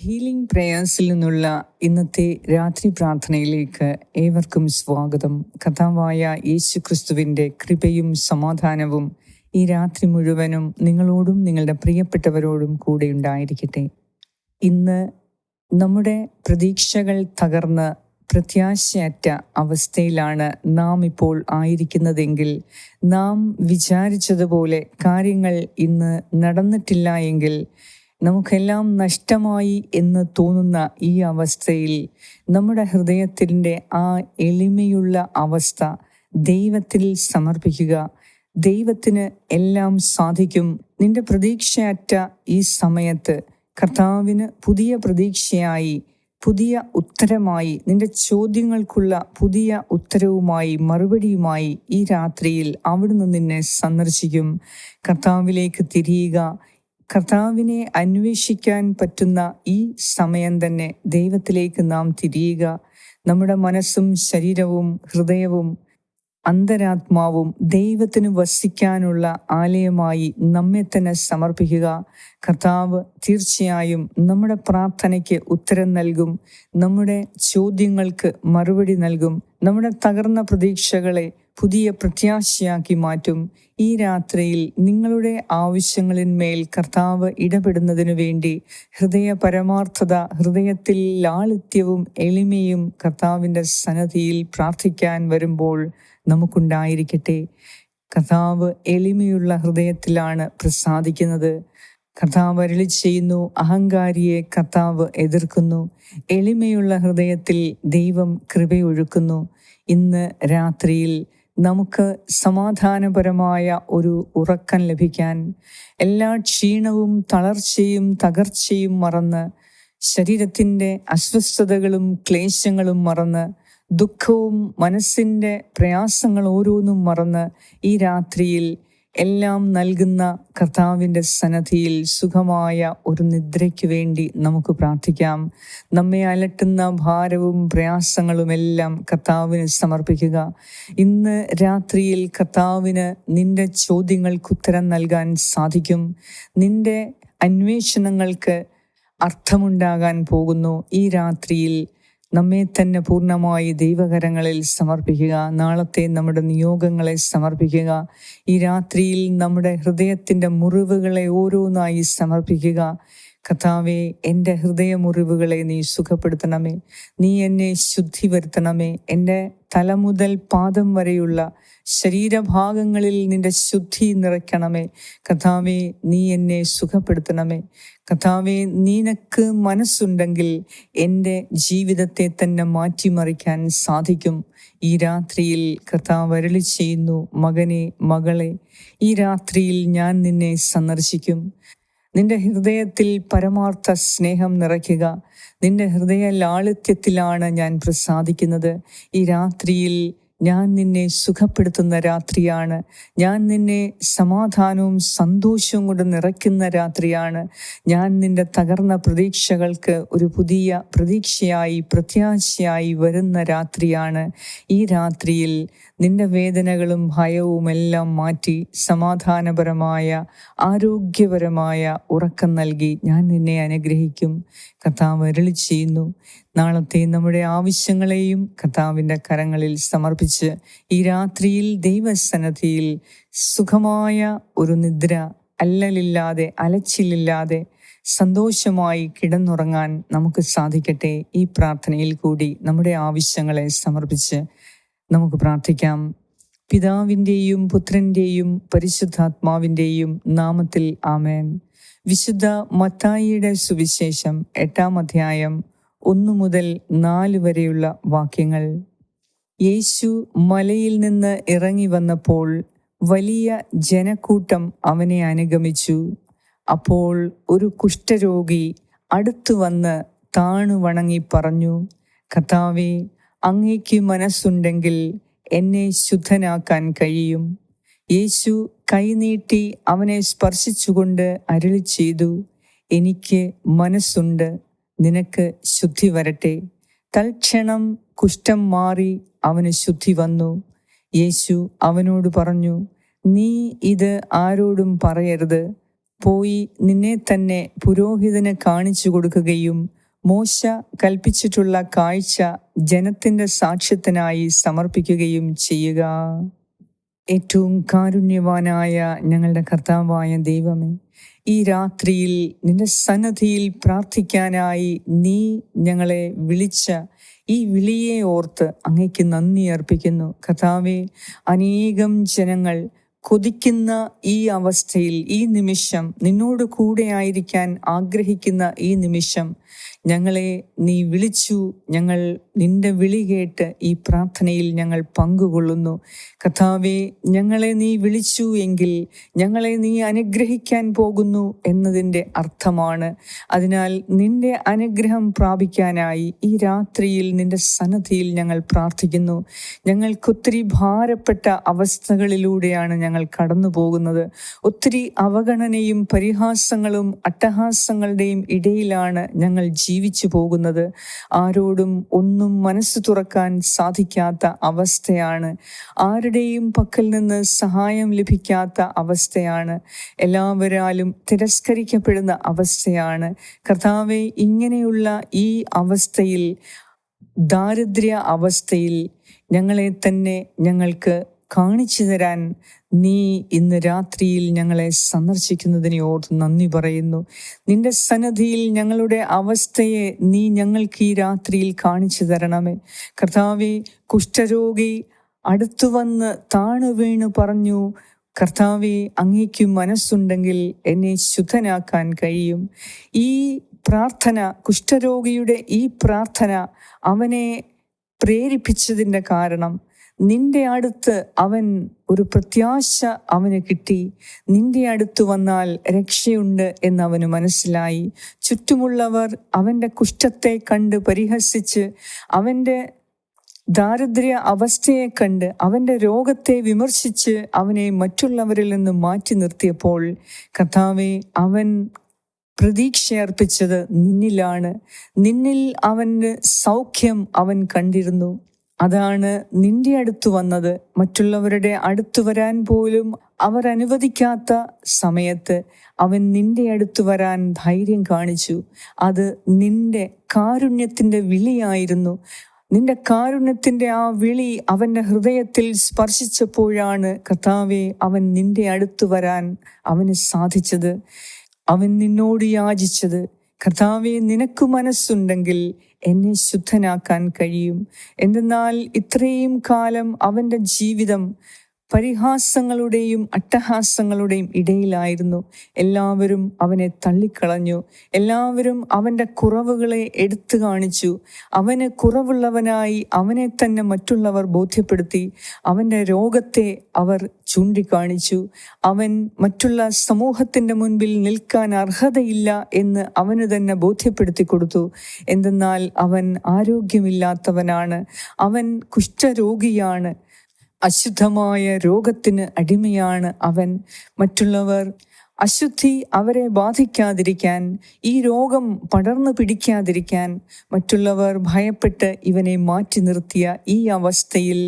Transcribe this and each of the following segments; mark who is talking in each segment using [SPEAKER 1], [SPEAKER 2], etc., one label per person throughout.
[SPEAKER 1] Healing പ്രേയേഴ്സിൽ നിന്നുള്ള ഇന്നത്തെ രാത്രി പ്രാർത്ഥനയിലേക്ക് ഏവർക്കും സ്വാഗതം. കഥാവായ യേശു ക്രിസ്തുവിന്റെ കൃപയും സമാധാനവും ഈ രാത്രി മുഴുവനും നിങ്ങളോടും നിങ്ങളുടെ പ്രിയപ്പെട്ടവരോടും കൂടെ ഉണ്ടായിരിക്കട്ടെ. ഇന്ന് നമ്മുടെ പ്രതീക്ഷകൾ തകർന്ന് പ്രത്യാശയറ്റ അവസ്ഥയിലാണ് നാം ഇപ്പോൾ ആയിരിക്കുന്നതെങ്കിൽ നാം വിചാരിച്ചതുപോലെ കാര്യങ്ങൾ ഇന്ന് നടന്നിട്ടില്ല എങ്കിൽ നമുക്കെല്ലാം നഷ്ടമായി എന്ന് തോന്നുന്ന ഈ അവസ്ഥയിൽ നമ്മുടെ ഹൃദയത്തിന്റെ ആ എളിമയുള്ള അവസ്ഥ ദൈവത്തിൽ സമർപ്പിക്കുക. ദൈവത്തിന് എല്ലാം സാധിക്കും. നിന്റെ പ്രതീക്ഷയറ്റ ഈ സമയത്ത് കർത്താവിന് പുതിയ പ്രതീക്ഷയായി പുതിയ ഉത്തരമായി നിന്റെ ചോദ്യങ്ങൾക്കുള്ള പുതിയ ഉത്തരവുമായി മറുപടിയുമായി ഈ രാത്രിയിൽ അവിടുന്ന് നിന്നെ സന്ദർശിക്കും. കർത്താവിലേക്ക് തിരിയുക. കർത്താവിനെ അന്വേഷിക്കാൻ പറ്റുന്ന ഈ സമയം തന്നെ ദൈവത്തിലേക്ക് നാം തിരിയുക. നമ്മുടെ മനസ്സും ശരീരവും ഹൃദയവും അന്തരാത്മാവും ദൈവത്തിന് വസിക്കാനുള്ള ആലയമായി നമ്മെ തന്നെ സമർപ്പിക്കുക. കർത്താവ് തീർച്ചയായും നമ്മുടെ പ്രാർത്ഥനയ്ക്ക് ഉത്തരം നൽകും. നമ്മുടെ ചോദ്യങ്ങൾക്ക് മറുപടി നൽകും. നമ്മുടെ തകർന്ന പ്രതീക്ഷകളെ പുതിയ പ്രത്യാശയാക്കി മാറ്റും. ഈ രാത്രിയിൽ നിങ്ങളുടെ ആവശ്യങ്ങളിന്മേൽ കർത്താവ് ഇടപെടുന്നതിനു വേണ്ടി ഹൃദയ പരമാർത്ഥത ഹൃദയത്തിൽ ലാളിത്യവും എളിമയും കർത്താവിന്റെ സന്നദ്ധിയിൽ പ്രാർത്ഥിക്കാൻ വരുമ്പോൾ നമുക്കുണ്ടായിരിക്കട്ടെ. കർത്താവ് എളിമയുള്ള ഹൃദയത്തിലാണ് പ്രസാദിക്കുന്നത്. കർത്താവ് അരളി ചെയ്യുന്നു അഹങ്കാരിയെ കർത്താവ് എതിർക്കുന്നു. എളിമയുള്ള ഹൃദയത്തിൽ ദൈവം കൃപയൊഴുക്കുന്നു. ഇന്ന് രാത്രിയിൽ നമുക്ക് സമാധാനപരമായ ഒരു ഉറക്കം ലഭിക്കാൻ എല്ലാ ക്ഷീണവും തളർച്ചയും തകർച്ചയും മറന്ന് ശരീരത്തിന്റെ അസ്വസ്ഥതകളും ക്ലേശങ്ങളും മറന്ന് ദുഃഖവും മനസ്സിന്റെ പ്രയാസങ്ങൾ ഓരോന്നും മറന്ന് ഈ രാത്രിയിൽ എല്ലാം നൽകുന്ന കർത്താവിന്റെ സന്നദ്ധിയിൽ സുഖമായ ഒരു നിദ്രയ്ക്ക് വേണ്ടി നമുക്ക് പ്രാർത്ഥിക്കാം. നമ്മെ അലട്ടുന്ന ഭാരവും പ്രയാസങ്ങളും എല്ലാം കർത്താവിന് സമർപ്പിക്കുക. ഇന്ന് രാത്രിയിൽ കർത്താവിന് നിന്റെ ചോദ്യങ്ങൾക്ക് ഉത്തരം നൽകാൻ സാധിക്കും. നിന്റെ അന്വേഷണങ്ങൾക്ക് അർത്ഥമുണ്ടാകാൻ പോകുന്നു. ഈ രാത്രിയിൽ നമ്മെ തന്നെ പൂർണമായി ദൈവകരങ്ങളിൽ സമർപ്പിക്കുക. നാളത്തെ നമ്മുടെ നിയോഗങ്ങളെ സമർപ്പിക്കുക. ഈ രാത്രിയിൽ നമ്മുടെ ഹൃദയത്തിന്റെ മുറിവുകളെ ഓരോന്നായി സമർപ്പിക്കുക. കഥാവെ എന്റെ ഹൃദയമുറിവുകളെ നീ സുഖപ്പെടുത്തണമേ. നീ എന്നെ ശുദ്ധി വരുത്തണമേ എന്റെ തല മുതൽ പാദം വരെയുള്ള ശരീരഭാഗങ്ങളിൽ നിന്റെ ശുദ്ധി നിറയ്ക്കണമേ. കഥാവെ നീ എന്നെ സുഖപ്പെടുത്തണമേ. കഥാവെ നിനക്ക് മനസ്സുണ്ടെങ്കിൽ എന്റെ ജീവിതത്തെ തന്നെ മാറ്റിമറിക്കാൻ സാധിക്കും. ഈ രാത്രിയിൽ കർത്താവ് അരളി ചെയ്യുന്നു മകനെ മകളെ ഈ രാത്രിയിൽ ഞാൻ നിന്നെ സന്ദർശിക്കും. നിന്റെ ഹൃദയത്തിൽ പരമാർത്ഥ സ്നേഹം നിറയ്ക്കുക. നിന്റെ ഹൃദയ ലാളിത്യത്തിലാണ് ഞാൻ പ്രസാദിക്കുന്നത്. ഈ രാത്രിയിൽ ഞാൻ നിന്നെ സുഖപ്പെടുത്തുന്ന രാത്രിയാണ്. ഞാൻ നിന്നെ സമാധാനവും സന്തോഷവും കൊണ്ട് നിറയ്ക്കുന്ന രാത്രിയാണ്. ഞാൻ നിന്റെ തകർന്ന പ്രതീക്ഷകൾക്ക് ഒരു പുതിയ പ്രതീക്ഷയായി പ്രത്യാശയായി വരുന്ന രാത്രിയാണ്. ഈ രാത്രിയിൽ നിന്റെ വേദനകളും ഭയവും എല്ലാം മാറ്റി സമാധാനപരമായ ആരോഗ്യപരമായ ഉറക്കം നൽകി ഞാൻ നിന്നെ അനുഗ്രഹിക്കും. അരളി ചെയ്യുന്നു. നാളത്തെ നമ്മുടെ ആവശ്യങ്ങളെയും കർത്താവിന്റെ കരങ്ങളിൽ സമർപ്പിച്ച് ഈ രാത്രിയിൽ ദൈവസന്നദ്ധിയിൽ സുഖമായ ഒരു നിദ്ര അല്ലലില്ലാതെ അലച്ചിലില്ലാതെ സന്തോഷമായി കിടന്നുറങ്ങാൻ നമുക്ക് സാധിക്കട്ടെ. ഈ പ്രാർത്ഥനയിൽ കൂടി നമ്മുടെ ആവശ്യങ്ങളെ സമർപ്പിച്ച് നമുക്ക് പ്രാർത്ഥിക്കാം. പിതാവിന്റെയും പുത്രന്റെയും പരിശുദ്ധാത്മാവിന്റെയും നാമത്തിൽ ആമേൻ. വിശുദ്ധ മത്തായിയുടെ സുവിശേഷം എട്ടാം അധ്യായം ഒന്നു മുതൽ നാല് വരെയുള്ള വാക്യങ്ങൾ. യേശു മലയിൽ നിന്ന് ഇറങ്ങി വന്നപ്പോൾ വലിയ ജനക്കൂട്ടം അവനെ അനുഗമിച്ചു. അപ്പോൾ ഒരു കുഷ്ഠരോഗി അടുത്തു വന്ന് താണു വണങ്ങി പറഞ്ഞു കർത്താവേ അങ്ങേക്ക് മനസ്സുണ്ടെങ്കിൽ എന്നെ ശുദ്ധനാക്കാൻ കഴിയും. യേശു കൈനീട്ടി അവനെ സ്പർശിച്ചുകൊണ്ട് അരുളി ചെയ്തു എനിക്ക് മനസ്സുണ്ട്. നിനക്ക് ശുദ്ധി വരട്ടെ. തൽക്ഷണം കുഷ്ഠം മാറി അവന് ശുദ്ധി വന്നു. യേശു അവനോട് പറഞ്ഞു നീ ഇത് ആരോടും പറയരുത്. പോയി നിന്നെ തന്നെ പുരോഹിതന് കാണിച്ചു കൊടുക്കുകയും മോശ കൽപ്പിച്ചിട്ടുള്ള കാഴ്ച ജനത്തിന്റെ സാക്ഷ്യത്തിനായി സമർപ്പിക്കുകയും ചെയ്യുക. ഏറ്റവും കാരുണ്യവാനായ ഞങ്ങളുടെ കർത്താവായ ദൈവമേ ഈ രാത്രിയിൽ നിന്റെ സന്നദ്ധിയിൽ പ്രാർത്ഥിക്കാനായി നീ ഞങ്ങളെ വിളിച്ച ഈ വിളിയെ ഓർത്ത് അങ്ങയ്ക്ക് നന്ദി അർപ്പിക്കുന്നു. കഥാവെ അനേകം ജനങ്ങൾ കൊതിക്കുന്ന ഈ അവസ്ഥയിൽ ഈ നിമിഷം നിന്നോട് കൂടെ ആയിരിക്കാൻ ആഗ്രഹിക്കുന്ന ഈ നിമിഷം ഞങ്ങളെ നീ വിളിച്ചു. ഞങ്ങൾ നിന്റെ വിളി കേട്ട് ഈ പ്രാർത്ഥനയിൽ ഞങ്ങൾ പങ്കുകൊള്ളുന്നു. കഥാവെ ഞങ്ങളെ നീ വിളിച്ചു എങ്കിൽ ഞങ്ങളെ നീ അനുഗ്രഹിക്കാൻ പോകുന്നു എന്നതിന്റെ അർത്ഥമാണ്. അതിനാൽ നിന്റെ അനുഗ്രഹം പ്രാപിക്കാനായി ഈ രാത്രിയിൽ നിന്റെ സന്നദ്ധിയിൽ ഞങ്ങൾ പ്രാർത്ഥിക്കുന്നു. ഞങ്ങൾക്കൊത്തിരി ഭാരപ്പെട്ട അവസ്ഥകളിലൂടെയാണ് ഞങ്ങൾ കടന്നു പോകുന്നത് ഒത്തിരി അവഗണനയും പരിഹാസങ്ങളും അട്ടഹാസങ്ങളുടെയും ഇടയിലാണ് ഞങ്ങൾ ജീവിച്ചു പോകുന്നത്. ആരോടും ഒന്നും മനസ്സ് തുറക്കാൻ സാധിക്കാത്ത അവസ്ഥയാണ്. ആരുടെയും പക്കൽ നിന്ന് സഹായം ലഭിക്കാത്ത അവസ്ഥയാണ്. എല്ലാവരാലും തിരസ്കരിക്കപ്പെടുന്ന അവസ്ഥയാണ്. കർത്താവെ ഇങ്ങനെയുള്ള ഈ അവസ്ഥയിൽ ദാരിദ്ര്യ അവസ്ഥയിൽ ഞങ്ങളെ തന്നെ ഞങ്ങൾക്ക് കാണിച്ചു തരാൻ നീ ഇന്ന് രാത്രിയിൽ ഞങ്ങളെ സന്ദർശിക്കുന്നതിനെ ഓർത്ത് നന്ദി പറയുന്നു. നിന്റെ സന്നദ്ധിയിൽ ഞങ്ങളുടെ അവസ്ഥയെ നീ ഞങ്ങൾക്ക് ഈ രാത്രിയിൽ കാണിച്ചു തരണമേ. കർത്താവെ കുഷ്ഠരോഗി അടുത്തു വന്ന് താണു വീണു പറഞ്ഞു കർത്താവെ അങ്ങേക്ക് മനസ്സുണ്ടെങ്കിൽ എന്നെ ശുദ്ധനാക്കാൻ കഴിയും. ഈ പ്രാർത്ഥന കുഷ്ഠരോഗിയുടെ ഈ പ്രാർത്ഥന അവനെ പ്രേരിപ്പിച്ചതിന്റെ കാരണം നിന്റെ അടുത്ത് അവൻ ഒരു പ്രത്യാശ അവന് കിട്ടി. നിന്റെ അടുത്ത് വന്നാൽ രക്ഷയുണ്ട് എന്ന് അവന് മനസ്സിലായി. ചുറ്റുമുള്ളവർ അവന്റെ കുഷ്ഠത്തെ കണ്ട് പരിഹസിച്ച് അവന്റെ ദാരിദ്ര്യ അവസ്ഥയെ കണ്ട് അവന്റെ രോഗത്തെ വിമർശിച്ച് അവനെ മറ്റുള്ളവരിൽ നിന്ന് മാറ്റി നിർത്തിയപ്പോൾ കഥാവെ അവൻ പ്രതീക്ഷയർപ്പിച്ചത് നിന്നിലാണ്. നിന്നിൽ അവന് സൗഖ്യം അവൻ കണ്ടിരുന്നു. അതാണ് നിന്റെ അടുത്ത് വന്നത്. മറ്റുള്ളവരുടെ അടുത്ത് വരാൻ പോലും അവർ അനുവദിക്കാത്ത സമയത്ത് അവൻ നിന്റെ അടുത്ത് വരാൻ ധൈര്യം കാണിച്ചു. അത് നിന്റെ കാരുണ്യത്തിന്റെ വിളിയായിരുന്നു. നിന്റെ കാരുണ്യത്തിന്റെ ആ വിളി അവന്റെ ഹൃദയത്തിൽ സ്പർശിച്ചപ്പോഴാണ് കർത്താവെ അവൻ നിന്റെ അടുത്ത് വരാൻ അവന് സാധിച്ചത്. അവൻ നിന്നോട് യാചിച്ചത്. കർത്താവെ നിനക്ക് മനസ്സുണ്ടെങ്കിൽ എന്നെ ശുദ്ധനാക്കാൻ കഴിയും. എന്തെന്നാൽ ഇത്രയും കാലം അവന്റെ ജീവിതം പരിഹാസങ്ങളുടെയും അട്ടഹാസങ്ങളുടെയും ഇടയിലായിരുന്നു. എല്ലാവരും അവനെ തള്ളിക്കളഞ്ഞു. എല്ലാവരും അവന്റെ കുറവുകളെ എടുത്തു കാണിച്ചു. അവന് കുറവുള്ളവനായി അവനെ തന്നെ മറ്റുള്ളവർ ബോധ്യപ്പെടുത്തി. അവന്റെ രോഗത്തെ അവർ ചൂണ്ടിക്കാണിച്ചു. അവൻ മറ്റുള്ള സമൂഹത്തിന്റെ മുൻപിൽ നിൽക്കാൻ അർഹതയില്ല എന്ന് അവന് തന്നെ ബോധ്യപ്പെടുത്തി കൊടുത്തു. എന്തെന്നാൽ അവൻ ആരോഗ്യമില്ലാത്തവനാണ്. അവൻ കുഷ്ഠരോഗിയാണ്. അശുദ്ധമായ രോഗത്തിന് അടിമയാണ് അവൻ. മറ്റുള്ളവർ അശുദ്ധി അവരെ ബാധിക്കാതിരിക്കാൻ ഈ രോഗം പടർന്നു പിടിക്കാതിരിക്കാൻ മറ്റുള്ളവർ ഭയപ്പെട്ട് ഇവനെ മാറ്റി നിർത്തിയ ഈ അവസ്ഥയിൽ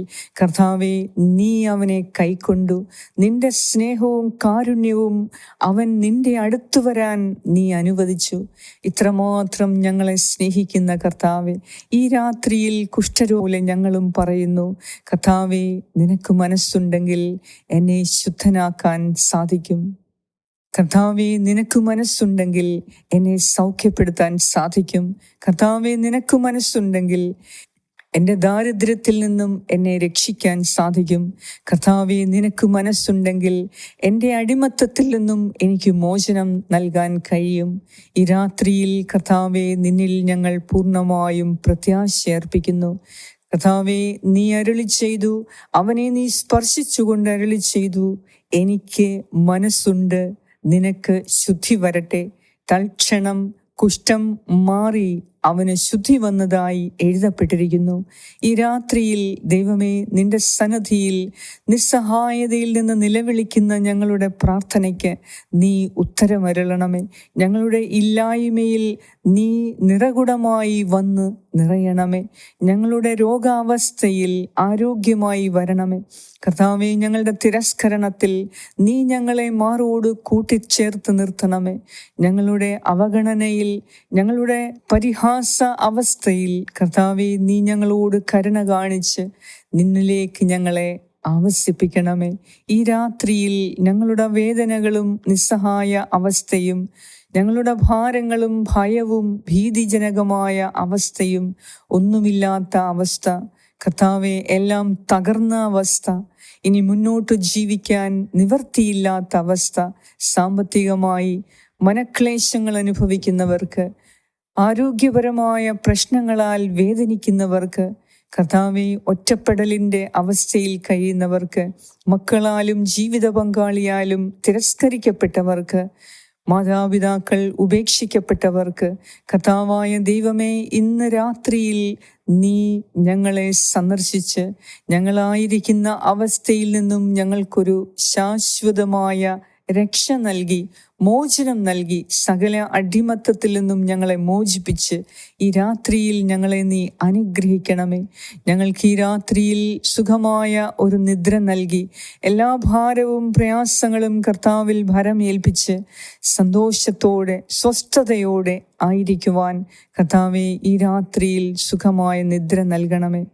[SPEAKER 1] കർത്താവെ നീ അവനെ കൈക്കൊണ്ടു. നിന്റെ സ്നേഹവും കാരുണ്യവും അവൻ നിന്റെ അടുത്തു വരാൻ നീ അനുവദിച്ചു. ഇത്രമാത്രം ഞങ്ങളെ സ്നേഹിക്കുന്ന കർത്താവെ ഈ രാത്രിയിൽ കുഷ്ഠരോലെ ഞങ്ങളും പറയുന്നു കർത്താവെ നിനക്ക് മനസ്സുണ്ടെങ്കിൽ എന്നെ ശുദ്ധനാക്കാൻ സാധിക്കും. കർത്താവെ നിനക്ക് മനസ്സുണ്ടെങ്കിൽ എന്നെ സൗഖ്യപ്പെടുത്താൻ സാധിക്കും. കർത്താവെ നിനക്ക് മനസ്സുണ്ടെങ്കിൽ എന്റെ ദാരിദ്ര്യത്തിൽ നിന്നും എന്നെ രക്ഷിക്കാൻ സാധിക്കും. കർത്താവെ നിനക്ക് മനസ്സുണ്ടെങ്കിൽ എന്റെ അടിമത്തത്തിൽ നിന്നും എനിക്ക് മോചനം നൽകാൻ കഴിയും. ഈ രാത്രിയിൽ കർത്താവെ നിന്നിൽ ഞങ്ങൾ പൂർണമായും പ്രത്യാശയർപ്പിക്കുന്നു. കർത്താവെ നീ അരുളി ചെയ്തു അവനെ നീ സ്പർശിച്ചുകൊണ്ട് അരുളി ചെയ്തു. എനിക്ക് മനസ്സുണ്ട്. നിനക്ക് ശുദ്ധി വരട്ടെ. തൽക്ഷണം കുഷ്ഠം മാറി അവന് ശുദ്ധി വന്നതായി എഴുതപ്പെട്ടിരിക്കുന്നു. ഈ രാത്രിയിൽ ദൈവമേ നിന്റെ സന്നദ്ധിയിൽ നിസ്സഹായതയിൽ നിന്ന് നിലവിളിക്കുന്ന ഞങ്ങളുടെ പ്രാർത്ഥനയ്ക്ക് നീ ഉത്തരമരളണമേ. ഞങ്ങളുടെ ഇല്ലായ്മയിൽ നീ നിറകുടമായി വന്ന് നിറയണമേ. ഞങ്ങളുടെ രോഗാവസ്ഥയിൽ ആരോഗ്യമായി വരണമേ. കർത്താവെ ഞങ്ങളുടെ തിരസ്കരണത്തിൽ നീ ഞങ്ങളെ മാറോട് കൂട്ടിച്ചേർത്ത് നിർത്തണമേ. ഞങ്ങളുടെ അവഗണനയിൽ ഞങ്ങളുടെ പരിഹാസ അവസ്ഥയിൽ കർത്താവെ നീ ഞങ്ങളോട് കരുണ കാണിച്ച് നിന്നിലേക്ക് ഞങ്ങളെ ആവശ്യപ്പിക്കണമേ ഈ രാത്രിയിൽ ഞങ്ങളുടെ വേദനകളും നിസ്സഹായ അവസ്ഥയും ഞങ്ങളുടെ ഭാരങ്ങളും ഭയവും ഭീതിജനകമായ അവസ്ഥയും ഒന്നുമില്ലാത്ത അവസ്ഥ കർത്താവെ എല്ലാം തകർന്ന അവസ്ഥ ഇനി മുന്നോട്ട് ജീവിക്കാൻ നിവർത്തിയില്ലാത്ത അവസ്ഥ സാമ്പത്തികമായി മനക്ലേശങ്ങൾ അനുഭവിക്കുന്നവർക്ക് ആരോഗ്യപരമായ പ്രശ്നങ്ങളാൽ വേദനിക്കുന്നവർക്ക് കഥാവി ഒറ്റപ്പെടലിന്റെ അവസ്ഥയിൽ കഴിയുന്നവർക്ക് മക്കളാലും ജീവിത പങ്കാളിയാലും തിരസ്കരിക്കപ്പെട്ടവർക്ക് മാതാപിതാക്കൾ ഉപേക്ഷിക്കപ്പെട്ടവർക്ക് കഥാവായ ദൈവമേ ഇന്ന് രാത്രിയിൽ നീ ഞങ്ങളെ സന്ദർശിച്ച് ഞങ്ങളായിരിക്കുന്ന അവസ്ഥയിൽ നിന്നും ഞങ്ങൾക്കൊരു ശാശ്വതമായ രക്ഷ നൽകി മോചനം നൽകി സകല അടിമത്തത്തിൽ നിന്നും ഞങ്ങളെ മോചിപ്പിച്ച് ഈ രാത്രിയിൽ ഞങ്ങളെ നീ അനുഗ്രഹിക്കണമേ. ഞങ്ങൾക്ക് ഈ രാത്രിയിൽ സുഖമായ ഒരു നിദ്ര നൽകി എല്ലാ ഭാരവും പ്രയാസങ്ങളും കർത്താവിൽ ഭരമേൽപ്പിച്ച് സന്തോഷത്തോടെ സ്വസ്ഥതയോടെ ആയിരിക്കുവാൻ കർത്താവെ ഈ രാത്രിയിൽ സുഖമായ നിദ്ര നൽകണമേ.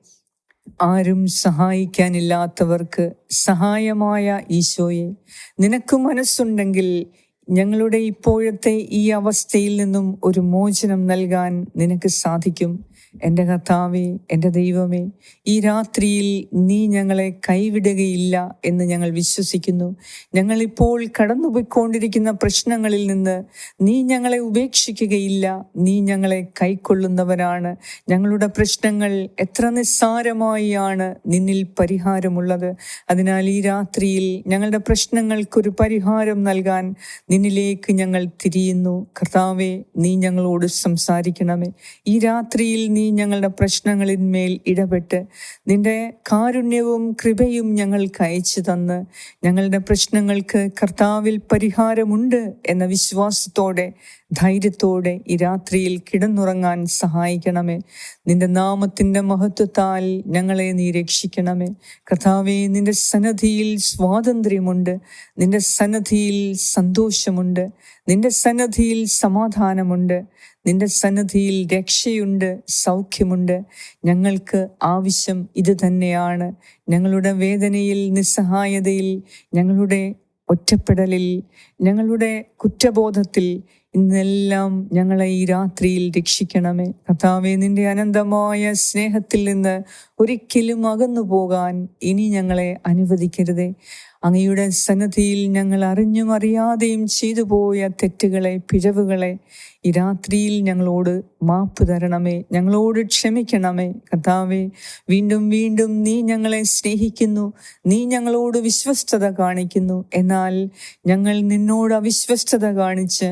[SPEAKER 1] ആരും സഹായിക്കാനില്ലാത്തവർക്ക് സഹായമായ ഈശോയെ നിനക്ക് മനസ്സുണ്ടെങ്കിൽ ഞങ്ങളുടെ ഇപ്പോഴത്തെ ഈ അവസ്ഥയിൽ നിന്നും ഒരു മോചനം നൽകാൻ നിനക്ക് സാധിക്കും. എന്റെ കർത്താവേ എന്റെ ദൈവമേ ഈ രാത്രിയിൽ നീ ഞങ്ങളെ കൈവിടുകയില്ല എന്ന് ഞങ്ങൾ വിശ്വസിക്കുന്നു. ഞങ്ങളിപ്പോൾ കടന്നുപോയിക്കൊണ്ടിരിക്കുന്ന പ്രശ്നങ്ങളിൽ നിന്ന് നീ ഞങ്ങളെ ഉപേക്ഷിക്കുകയില്ല. നീ ഞങ്ങളെ കൈക്കൊള്ളുന്നവനാണ് ഞങ്ങളുടെ പ്രശ്നങ്ങൾ എത്ര നിസ്സാരമായാണ് നിന്നിൽ പരിഹാരമുള്ളത്. അതിനാൽ ഈ രാത്രിയിൽ ഞങ്ങളുടെ പ്രശ്നങ്ങൾക്കൊരു പരിഹാരം നൽകാൻ നിന്നിലേക്ക് ഞങ്ങൾ തിരിയുന്നു. കർത്താവെ നീ ഞങ്ങളോട് സംസാരിക്കണമേ. ഈ രാത്രിയിൽ നീ ഞങ്ങളുടെ പ്രശ്നങ്ങളിന്മേൽ ഇടപെട്ട് നിന്റെ കാരുണ്യവും കൃപയും ഞങ്ങൾക്ക് അയച്ചു തന്ന് ഞങ്ങളുടെ പ്രശ്നങ്ങൾക്ക് കർത്താവിൽ പരിഹാരമുണ്ട് എന്ന വിശ്വാസത്തോടെ ധൈര്യത്തോടെ ഈ രാത്രിയിൽ കിടന്നുറങ്ങാൻ സഹായിക്കണമേ. നിന്റെ നാമത്തിന്റെ മഹത്വത്താൽ ഞങ്ങളെ നീ രക്ഷിക്കണമേ. കഥാവെ നിന്റെ സന്നദ്ധിയിൽ സ്വാതന്ത്ര്യമുണ്ട്. നിന്റെ സന്നദ്ധിയിൽ സന്തോഷമുണ്ട്. നിന്റെ സന്നദ്ധിയിൽ സമാധാനമുണ്ട്. നിന്റെ സന്നദ്ധിയിൽ രക്ഷയുണ്ട് സൗഖ്യമുണ്ട്. ഞങ്ങൾക്ക് ആവശ്യം ഇത് തന്നെയാണ്. ഞങ്ങളുടെ വേദനയിൽ നിസ്സഹായതയിൽ ഞങ്ങളുടെ ഒറ്റപ്പെടലിൽ ഞങ്ങളുടെ കുറ്റബോധത്തിൽ ഇന്നെല്ലാം ഞങ്ങളെ ഈ രാത്രിയിൽ രക്ഷിക്കണമേ. കർത്താവെ നിന്റെ അനന്തമായ സ്നേഹത്തിൽ നിന്ന് ഒരിക്കലും അകന്നു പോകാൻ ഇനി ഞങ്ങളെ അനുവദിക്കരുതേ. അങ്ങയുടെ സന്നദ്ധിയിൽ ഞങ്ങൾ അറിഞ്ഞും അറിയാതെയും ചെയ്തു പോയ തെറ്റുകളെ പിഴവുകളെ ഈ രാത്രിയിൽ ഞങ്ങളോട് മാപ്പ് തരണമേ. ഞങ്ങളോട് ക്ഷമിക്കണമേ. കർത്താവെ വീണ്ടും വീണ്ടും നീ ഞങ്ങളെ സ്നേഹിക്കുന്നു. നീ ഞങ്ങളോട് വിശ്വസ്തത കാണിക്കുന്നു. എന്നാൽ ഞങ്ങൾ നിന്നോട് അവിശ്വസ്തത കാണിച്ച്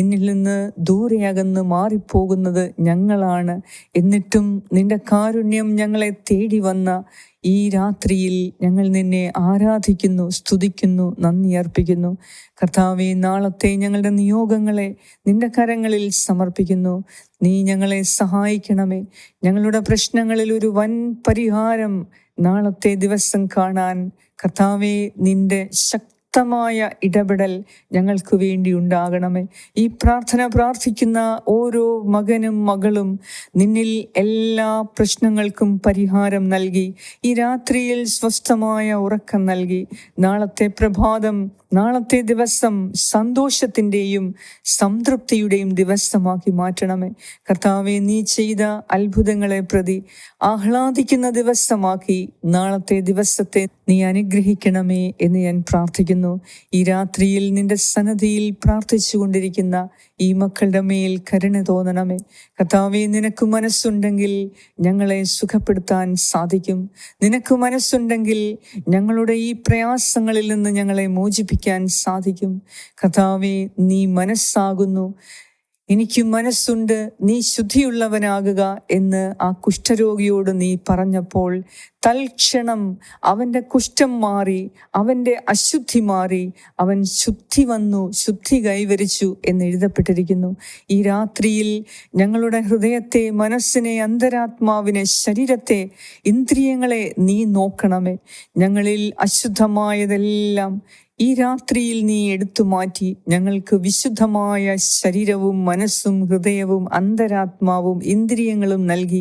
[SPEAKER 1] നിന്നിൽ നിന്ന് ദൂരെയകന്ന് മാറിപ്പോകുന്നത് ഞങ്ങളാണ്. എന്നിട്ടും നിന്റെ കാരുണ്യം ഞങ്ങളെ തേടി വന്ന ഈ രാത്രിയിൽ ഞങ്ങൾ നിന്നെ ആരാധിക്കുന്നു സ്തുതിക്കുന്നു നന്ദി അർപ്പിക്കുന്നു. കർത്താവെ നാളത്തെ ഞങ്ങളുടെ നിയോഗങ്ങളെ നിന്റെ കരങ്ങളിൽ സമർപ്പിക്കുന്നു. നീ ഞങ്ങളെ സഹായിക്കണമേ. ഞങ്ങളുടെ പ്രശ്നങ്ങളിൽ ഒരു വൻ പരിഹാരം നാളത്തെ ദിവസം കാണാൻ കർത്താവെ നിന്റെ ശക്തി ശക്തമായ ഇടപെടൽ ഞങ്ങൾക്ക് വേണ്ടി ഉണ്ടാകണമേ. ഈ പ്രാർത്ഥന പ്രാർത്ഥിക്കുന്ന ഓരോ മകനും മകളും നിന്നിൽ എല്ലാ പ്രശ്നങ്ങൾക്കും പരിഹാരം നൽകി. ഈ രാത്രിയിൽ സ്വസ്ഥമായ ഉറക്കം നൽകി. നാളത്തെ പ്രഭാതം നാളത്തെ ദിവസം സന്തോഷത്തിന്റെയും സംതൃപ്തിയുടെയും ദിവസമാക്കി മാറ്റണമേ. കർത്താവെ നീ ചെയ്ത അത്ഭുതങ്ങളെ പ്രതി ആഹ്ലാദിക്കുന്ന ദിവസമാക്കി നാളത്തെ ദിവസത്തെ നീ അനുഗ്രഹിക്കണമേ എന്ന് ഞാൻ പ്രാർത്ഥിക്കുന്നു. ഈ രാത്രിയിൽ നിന്റെ സന്നദ്ധിയിൽ പ്രാർത്ഥിച്ചു കൊണ്ടിരിക്കുന്ന ഈ മക്കളുടെ മേൽ കരുണ തോന്നണമേ. കർത്താവെ നിനക്ക് മനസ്സുണ്ടെങ്കിൽ ഞങ്ങളെ സുഖപ്പെടുത്താൻ സാധിക്കും. നിനക്ക് മനസ്സുണ്ടെങ്കിൽ ഞങ്ങളുടെ ഈ പ്രയാസങ്ങളിൽ നിന്ന് ഞങ്ങളെ മോചിപ്പിക്കാൻ സാധിക്കും. കഥാവെ നീ മനസ്സാകുന്നു. എനിക്ക് മനസ്സുണ്ട്. നീ ശുദ്ധിയുള്ളവനാകുക എന്ന് ആ കുഷ്ഠരോഗിയോട് നീ പറഞ്ഞപ്പോൾ തൽക്ഷണം അവന്റെ കുഷ്ഠം മാറി അവന്റെ അശുദ്ധി മാറി അവൻ ശുദ്ധി വന്നു ശുദ്ധി കൈവരിച്ചു എന്ന് എഴുതപ്പെട്ടിരിക്കുന്നു. ഈ രാത്രിയിൽ ഞങ്ങളുടെ ഹൃദയത്തെ മനസ്സിനെ അന്തരാത്മാവിനെ ശരീരത്തെ ഇന്ദ്രിയങ്ങളെ നീ നോക്കണമേ. ഞങ്ങളിൽ അശുദ്ധമായതെല്ലാം ഈ രാത്രിയിൽ നീ എടുത്തു മാറ്റി ഞങ്ങൾക്ക് വിശുദ്ധമായ ശരീരവും മനസ്സും ഹൃദയവും അന്തരാത്മാവും ഇന്ദ്രിയങ്ങളും നൽകി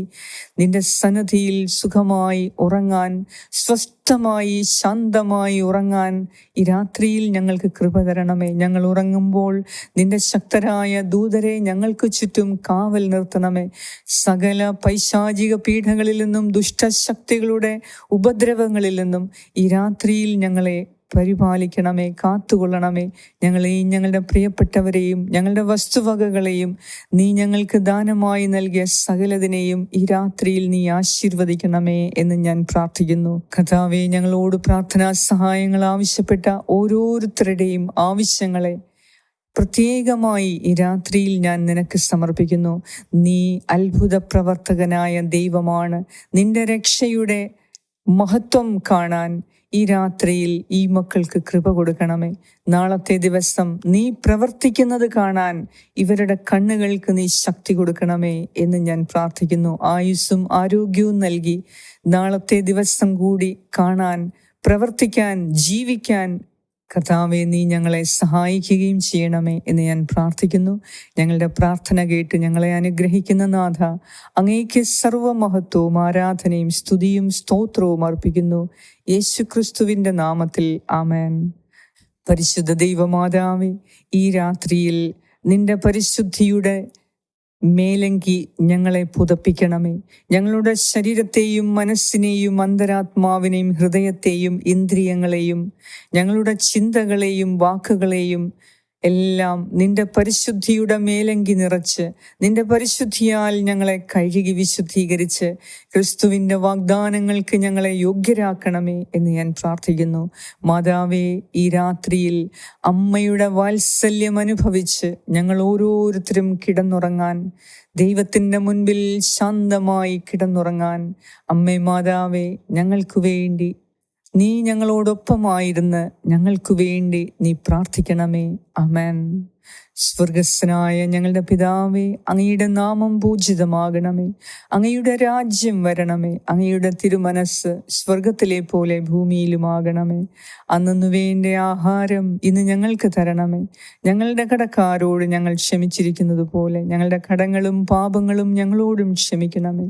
[SPEAKER 1] നിന്റെ സന്നദ്ധിയിൽ സുഖമായി ഉറങ്ങാൻ സ്വസ്ഥമായി ശാന്തമായി ഉറങ്ങാൻ ഈ രാത്രിയിൽ ഞങ്ങൾക്ക് കൃപ തരണമേ. ഞങ്ങൾ ഉറങ്ങുമ്പോൾ നിന്റെ ശക്തരായ ദൂതരെ ഞങ്ങൾക്ക് ചുറ്റും കാവൽ നിർത്തണമേ. സകല പൈശാചിക പീഠങ്ങളിൽ നിന്നും ദുഷ്ടശക്തികളുടെ ഉപദ്രവങ്ങളിൽ നിന്നും ഈ രാത്രിയിൽ ഞങ്ങളെ പരിപാലിക്കണമേ കാത്തുകൊള്ളണമേ. ഞങ്ങളെയും ഞങ്ങളുടെ പ്രിയപ്പെട്ടവരെയും ഞങ്ങളുടെ വസ്തുവകകളെയും നീ ഞങ്ങൾക്ക് ദാനമായി നൽകിയ സകലതിനെയും ഈ രാത്രിയിൽ നീ ആശീർവദിക്കണമേ എന്ന് ഞാൻ പ്രാർത്ഥിക്കുന്നു. കഥാവെ ഞങ്ങളോട് പ്രാർത്ഥനാ സഹായങ്ങൾ ആവശ്യപ്പെട്ട ഓരോരുത്തരുടെയും ആവശ്യങ്ങളെ പ്രത്യേകമായി ഈ രാത്രിയിൽ ഞാൻ നിനക്ക് സമർപ്പിക്കുന്നു. നീ അത്ഭുത പ്രവർത്തകനായ ദൈവമാണ്. നിന്റെ രക്ഷയുടെ മഹത്വം കാണാൻ ഈ രാത്രിയിൽ ഈ മക്കൾക്ക് കൃപ കൊടുക്കണമേ. നാളത്തെ ദിവസം നീ പ്രവർത്തിക്കുന്നത് കാണാൻ ഇവരുടെ കണ്ണുകൾക്ക് നീ ശക്തി കൊടുക്കണമേ എന്ന് ഞാൻ പ്രാർത്ഥിക്കുന്നു. ആയുസ്സും ആരോഗ്യവും നൽകി നാളത്തെ ദിവസം കൂടി കാണാൻ പ്രവർത്തിക്കാൻ ജീവിക്കാൻ കർത്താവെ നീ ഞങ്ങളെ സഹായിക്കുകയും ചെയ്യണമേ എന്ന് ഞാൻ പ്രാർത്ഥിക്കുന്നു. ഞങ്ങളുടെ പ്രാർത്ഥന കേട്ട് ഞങ്ങളെ അനുഗ്രഹിക്കുന്ന നാഥ അങ്ങേക്ക് സർവമഹത്വവും ആരാധനയും സ്തുതിയും സ്തോത്രവും അർപ്പിക്കുന്നു. യേശുക്രിസ്തുവിന്റെ നാമത്തിൽ ആമേൻ. പരിശുദ്ധ ദൈവമാതാവേ ഈ രാത്രിയിൽ നിന്റെ പരിശുദ്ധിയുടെ മേലങ്കി ഞങ്ങളെ പുതപ്പിക്കണമേ. ഞങ്ങളുടെ ശരീരത്തെയും മനസ്സിനെയും അന്തരാത്മാവിനെയും ഹൃദയത്തെയും ഇന്ദ്രിയങ്ങളെയും ഞങ്ങളുടെ ചിന്തകളെയും വാക്കുകളെയും എല്ലാം നിന്റെ പരിശുദ്ധിയുടെ മേലങ്കി നിറച്ച് നിന്റെ പരിശുദ്ധിയാൽ ഞങ്ങളെ കഴുകി വിശുദ്ധീകരിച്ച് ക്രിസ്തുവിന്റെ വാഗ്ദാനങ്ങൾക്ക് ഞങ്ങളെ യോഗ്യരാക്കണമേ എന്ന് ഞാൻ പ്രാർത്ഥിക്കുന്നു. മാതാവേ ഈ രാത്രിയിൽ അമ്മയുടെ വാത്സല്യം അനുഭവിച്ച് ഞങ്ങൾ ഓരോരുത്തരും കിടന്നുറങ്ങാൻ ദൈവത്തിന്റെ മുൻപിൽ ശാന്തമായി കിടന്നുറങ്ങാൻ അമ്മേ മാതാവേ ഞങ്ങൾക്ക് വേണ്ടി നീ ഞങ്ങളോടൊപ്പമായിരുന്ന് ഞങ്ങൾക്കു വേണ്ടി നീ പ്രാർത്ഥിക്കണമേ. അമേൻ സ്വർഗസ്സനായ ഞങ്ങളുടെ പിതാവേ അങ്ങയുടെ നാമം പൂജിതമാകണമേ. അങ്ങയുടെ രാജ്യം വരണമേ. അങ്ങയുടെ തിരുമനസ് സ്വർഗത്തിലെ പോലെ ഭൂമിയിലുമാകണമേ. അന്നു വേണ്ട ആഹാരം ഇന്ന് ഞങ്ങൾക്ക് തരണമേ. ഞങ്ങളുടെ കടക്കാരോട് ഞങ്ങൾ ക്ഷമിച്ചിരിക്കുന്നത് പോലെ ഞങ്ങളുടെ കടങ്ങളും പാപങ്ങളും ഞങ്ങളോടും ക്ഷമിക്കണമേ.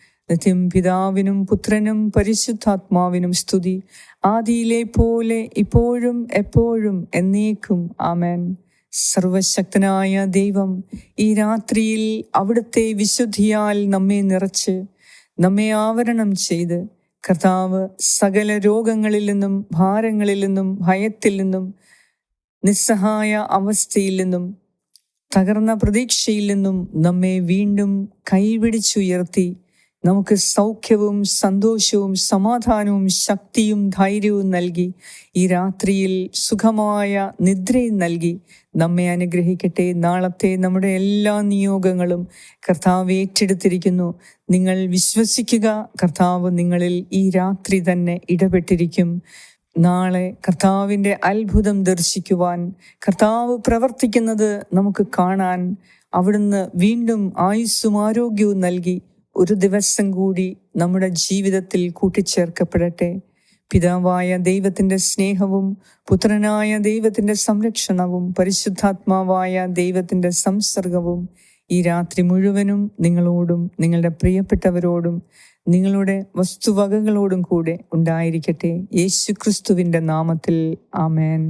[SPEAKER 1] നിത്യം പിതാവിനും പുത്രനും പരിശുദ്ധാത്മാവിനും സ്തുതി. ആദിയിലെ പോലെ ഇപ്പോഴും എപ്പോഴും എന്നേക്കും ആമേൻ. സർവശക്തനായ ദൈവം ഈ രാത്രിയിൽ അവിടുത്തെ വിശുദ്ധിയാൽ നമ്മെ നിറച്ച് നമ്മെ ആവരണം ചെയ്ത്. കർത്താവ് സകല രോഗങ്ങളിൽ നിന്നും ഭാരങ്ങളിൽ നിന്നും ഭയത്തിൽ നിന്നും നിസ്സഹായ അവസ്ഥയിൽ നിന്നും തകർന്ന പ്രതീക്ഷയിൽ നിന്നും നമ്മെ വീണ്ടും കൈപിടിച്ചുയർത്തി. നമുക്ക് സൗഖ്യവും സന്തോഷവും സമാധാനവും ശക്തിയും ധൈര്യവും നൽകി ഈ രാത്രിയിൽ സുഖമായ നിദ്രയും നൽകി നമ്മെ അനുഗ്രഹിക്കട്ടെ. നാളത്തെ നമ്മുടെ എല്ലാ നിയോഗങ്ങളും കർത്താവ് ഏറ്റെടുത്തിരിക്കുന്നു. നിങ്ങൾ വിശ്വസിക്കുക കർത്താവ് നിങ്ങളിൽ ഈ രാത്രി തന്നെ ഇടപെട്ടിരിക്കും. നാളെ കർത്താവിന്റെ അത്ഭുതം ദർശിക്കുവാൻ കർത്താവ് പ്രവർത്തിക്കുന്നത് നമുക്ക് കാണാൻ അവിടുന്ന് വീണ്ടും ആയുസ്സും ആരോഗ്യവും നൽകി ഒരു ദിവസം കൂടി നമ്മുടെ ജീവിതത്തിൽ കൂട്ടിച്ചേർക്കപ്പെടട്ടെ. പിതാവായ ദൈവത്തിന്റെ സ്നേഹവും പുത്രനായ ദൈവത്തിന്റെ സംരക്ഷണവും പരിശുദ്ധാത്മാവായ ദൈവത്തിന്റെ സംസർഗവും ഈ രാത്രി മുഴുവനും നിങ്ങളോടും നിങ്ങളുടെ പ്രിയപ്പെട്ടവരോടും നിങ്ങളുടെ വസ്തുവകകളോടും കൂടെ ഉണ്ടായിരിക്കട്ടെ. യേശു ക്രിസ്തുവിന്റെ നാമത്തിൽ ആമേൻ.